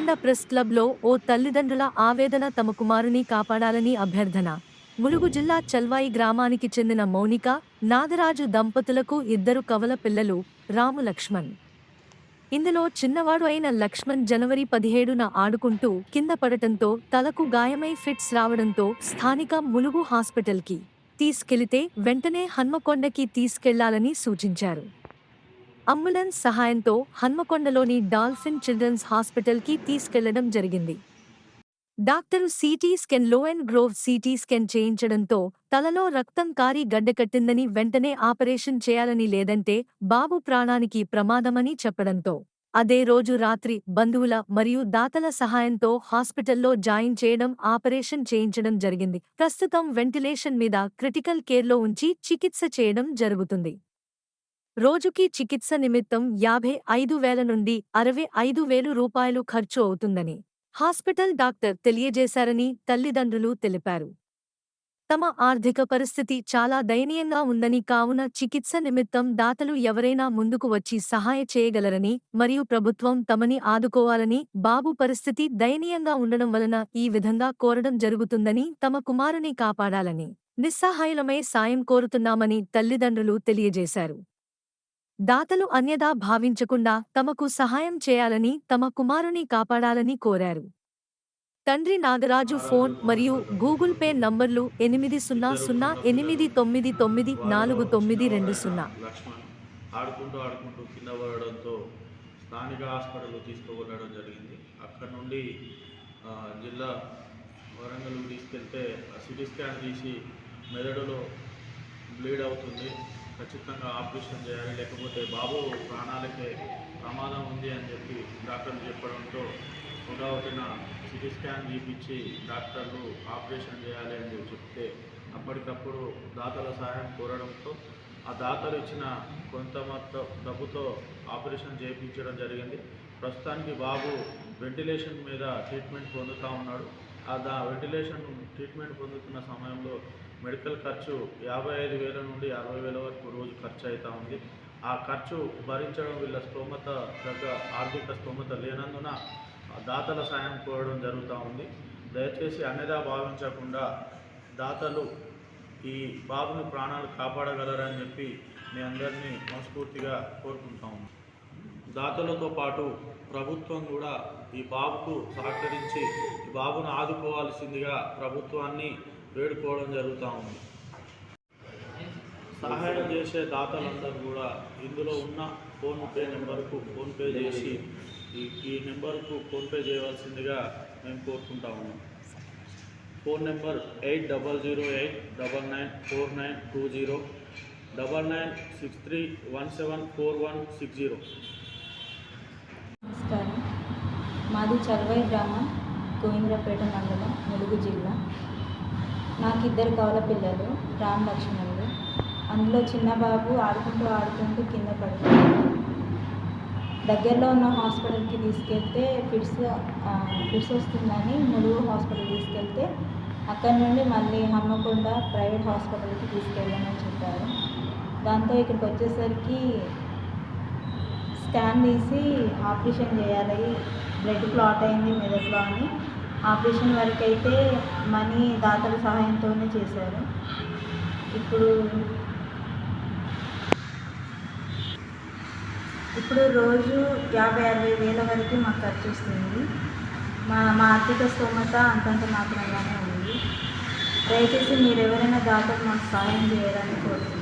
Hanamkonda press క్లబ్లో ఓ తల్లిదండ్రుల ఆవేదన తమ కుమారుని కాపాడాలని అభ్యర్థన. ములుగు జిల్లా చల్వాయి గ్రామానికి చెందిన మౌనిక నాగరాజు దంపతులకు ఇద్దరు కవల పిల్లలు రాము లక్ష్మణ్. ఇందులో చిన్నవాడు అయిన లక్ష్మణ్ జనవరి పదిహేడున ఆడుకుంటూ కింద పడటంతో తలకు గాయమై ఫిట్స్ రావడంతో స్థానిక ములుగు హాస్పిటల్కి తీసుకెళితే వెంటనే హన్మకొండకి తీసుకెళ్ళాలని సూచించారు. అంబులెన్స్ సహాయంతో హన్మకొండలోని డాల్ఫిన్ చిల్డ్రన్స్ హాస్పిటల్కి తీసుకెళ్ళడం జరిగింది. డాక్టరు సిటీ స్కెన్లో అండ్ గ్రోవ్ సిటీ స్కెన్ చేయించడంతో తలలో రక్తం కారి గడ్డకట్టిందని వెంటనే ఆపరేషన్ చేయాలని లేదంటే బాబు ప్రాణానికి ప్రమాదమని చెప్పడంతో అదే రోజు రాత్రి బంధువుల మరియు దాతల సహాయంతో హాస్పిటల్లో జాయిన్ చేయడం ఆపరేషన్ చేయించడం జరిగింది. ప్రస్తుతం వెంటిలేషన్ మీద క్రిటికల్ కేర్లో ఉంచి చికిత్స చేయడం జరుగుతుంది. రోజుకి చికిత్స నిమిత్తం యాభై ఐదు వేల నుండి అరవై ఐదు వేలు రూపాయలు ఖర్చు అవుతుందని హాస్పిటల్ డాక్టర్ తెలియజేశారని తల్లిదండ్రులు తెలిపారు. తమ ఆర్థిక పరిస్థితి చాలా దయనీయంగా ఉందని కావున చికిత్స నిమిత్తం దాతలు ఎవరైనా ముందుకు వచ్చి సహాయ చేయగలరని మరియు ప్రభుత్వం తమని ఆదుకోవాలని బాబు పరిస్థితి దయనీయంగా ఉండడం వలన ఈ విధంగా కోరడం జరుగుతుందని తమ కుమారుని కాపాడాలని నిస్సహాయులమై సాయం కోరుతున్నామని తల్లిదండ్రులు తెలియజేశారు. దాతలు అన్యదా భావించకుండా తమకు సహాయం చేయాలని తమ కుమారుని కాపాడాలని కోరారు. తండ్రి నాగరాజు ఫోన్ మరియు గూగుల్ పే నంబర్లు ఎనిమిది సున్నా సున్నా ఎనిమిది తొమ్మిది తొమ్మిది నాలుగు తొమ్మిది రెండు సున్నా. ఆడుకుంటూ ఆడుకుంటూ కింద పడడంతో స్థానిక హాస్పిటల్ తీసుకువెళ్ళడం జరిగింది. అక్కడ నుండి జిల్లా వరంగల్ తీసుకెళ్తే సిటీ స్కాన్ తీసి మెదడులో బ్లీడ్ అవుతుంది. ఖచ్చితంగా ఆపరేషన్ చేయాలి. లేకపోతే బాబు ప్రాణాలకే ప్రమాదం ఉంది అని చెప్పి డాక్టర్లు చెప్పడంతో ఒకటిన సిటీ స్కాన్ తీపిచ్చి డాక్టర్లు ఆపరేషన్ చేయాలి అని చెప్తే అప్పటికప్పుడు దాతల సహాయం కోరడంతో ఆ దాతలు ఇచ్చిన కొంత మొత్తం డబ్బుతో ఆపరేషన్ చేయించడం జరిగింది. ప్రస్తుతానికి బాబు వెంటిలేషన్ మీద ట్రీట్మెంట్ పొందుతూ ఉన్నాడు. ఆ దా వెంటిలేషన్ ట్రీట్మెంట్ పొందుతున్న సమయంలో మెడికల్ ఖర్చు యాభై ఐదు వేల నుండి అరవై వేల వరకు రోజు ఖర్చు అవుతూ ఉంది. ఆ ఖర్చు భరించడం వీళ్ళ స్తోమత తగ్గ ఆర్థిక స్తోమత లేనందున దాతల సాయం కోరడం జరుగుతూ ఉంది. దయచేసి అన్నదా భావించకుండా దాతలు ఈ బాబుని ప్రాణాలు కాపాడగలరని చెప్పి మీ అందరినీ మనస్ఫూర్తిగా కోరుకుంటాము దాతలతో పాటు ప్రభుత్వం కూడా ఈ బాబుకు సహకరించి ఈ బాబును ఆదుకోవాల్సిందిగా ప్రభుత్వాన్ని వేడుకోవడం జరుగుతూ ఉంది. సహాయం చేసే దాతలందరూ కూడా ఇందులో ఉన్న ఫోన్పే నెంబర్కు ఫోన్పే చేసి ఈ ఈ నెంబర్కు ఫోన్పే చేయవలసిందిగా మేము కోరుకుంటా ఉన్నాం. Phone number eight double zero eight double nine four nine two zero double nine six three one seven four one six zero. నమస్కారం. మాది చల్వై గ్రామం గోవింద్రపేట మండలం ములుగు జిల్లా. నాకు ఇద్దరు కవల పిల్లలు రామ్ లక్ష్మణులు. అందులో చిన్న బాబు ఆడుకుంటూ ఆడుకుంటూ కింద పడుతున్నాడు దగ్గరలో ఉన్న హాస్పిటల్కి తీసుకెళ్తే ఫిట్స్ ఫిట్స్ వస్తుందని ములుగు హాస్పిటల్ తీసుకెళ్తే అక్కడ నుండి మళ్ళీ హమ్మకొండ ప్రైవేట్ హాస్పిటల్కి తీసుకెళ్ళమని చెప్పారు. దాంతో ఇక్కడికి వచ్చేసరికి స్కాన్ తీసి ఆపరేషన్ చేయాలి బ్లడ్ క్లాట్ అయింది మెదడులో అని ఆపరేషన్ వరకు అయితే మనీ దాతల సహాయంతోనే చేశారు. ఇప్పుడు ఇప్పుడు రోజు యాభై అరవై వేల వరకు మాకు ఖర్చు వస్తుంది. మా మా ఆర్థిక స్తోమత అంతంత మాత్రంగానే ఉంది. దయచేసి మీరు ఎవరైనా దాతలు మాకు సహాయం చేయడానికి కోరుతున్నాను